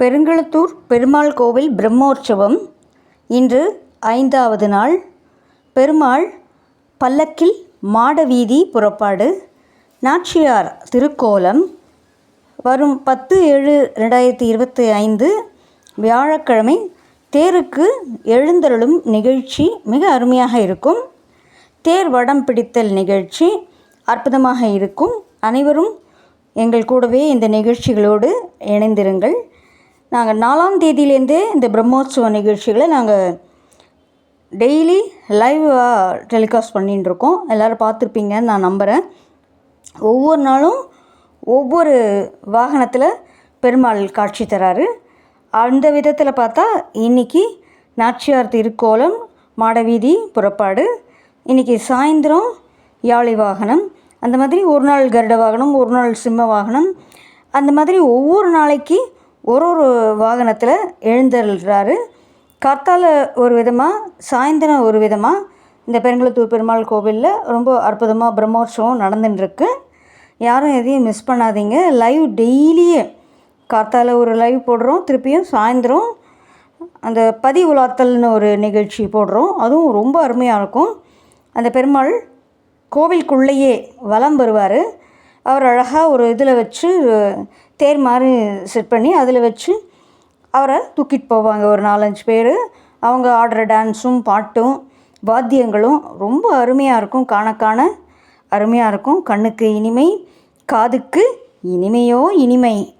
பெருங்களத்தூர் பெருமாள் கோவில் பிரம்மோற்சவம். இன்று ஐந்தாவது நாள். பெருமாள் பல்லக்கில் மாடவீதி புறப்பாடு. நாச்சியார் திருக்கோலம். வரும் பத்து ஏழு ரெண்டாயிரத்தி இருபத்தி ஐந்து வியாழக்கிழமை தேருக்கு எழுந்தருளும் நிகழ்ச்சி மிக அருமையாக இருக்கும். தேர் வடம் பிடித்தல் நிகழ்ச்சி அற்புதமாக இருக்கும். அனைவரும் எங்கள் கூடவே இந்த நிகழ்ச்சிகளோடு இணைந்திருங்கள். நாங்கள் நாலாம் தேதியிலேருந்து இந்த பிரம்மோற்சவ நிகழ்ச்சிகளை நாங்கள் டெய்லி லைவாக டெலிகாஸ்ட் பண்ணின்னு இருக்கோம் எல்லோரும் பார்த்துருப்பீங்கன்னு நான் நம்புகிறேன் ஒவ்வொரு நாளும் ஒவ்வொரு வாகனத்தில் பெருமாள் காட்சி தராரு. அந்த விதத்தில் பார்த்தா இன்றைக்கி நாச்சியார் திருக்கோலம் மாடவீதி புறப்பாடு இன்றைக்கி சாயந்தரம் யாழி வாகனம் அந்த மாதிரி ஒரு நாள் கருட வாகனம் ஒரு நாள் சிம்ம வாகனம் அந்த மாதிரி ஒவ்வொரு நாளைக்கு ஒரு ஒரு வாகனத்தில் எழுந்தருள்றாரு. காத்தால ஒரு விதமாக சாயந்தரம் ஒரு விதமாக இந்த பெருங்குளத்தூர் பெருமாள் கோவிலில் ரொம்ப அற்புதமாக பிரம்மோற்சவம் நடந்துட்டுருக்கு யாரும் எதையும் மிஸ் பண்ணாதீங்க. லைவ் டெய்லியே காத்தால ஒரு லைவ் போடுறோம். திருப்பியும் சாயந்தரம் அந்த பதி உலாத்தல்னு ஒரு நிகழ்ச்சி போடுறோம். அதுவும் ரொம்ப அருமையாக இருக்கும். அந்த பெருமாள் கோவிலுக்குள்ளேயே வலம் வருவார். அவர் அழகாக ஒரு இதில் வச்சு தேர் மாதிரி செட் பண்ணி அதில் வச்சு அவரை தூக்கிட்டு போவாங்க. ஒரு நாலஞ்சு பேர். அவங்க ஆடுற டான்ஸும் பாட்டும் வாத்தியங்களும் ரொம்ப அருமையாக இருக்கும். காண காண அருமையாக இருக்கும். கண்ணுக்கு இனிமை காதுக்கு இனிமையோ இனிமை.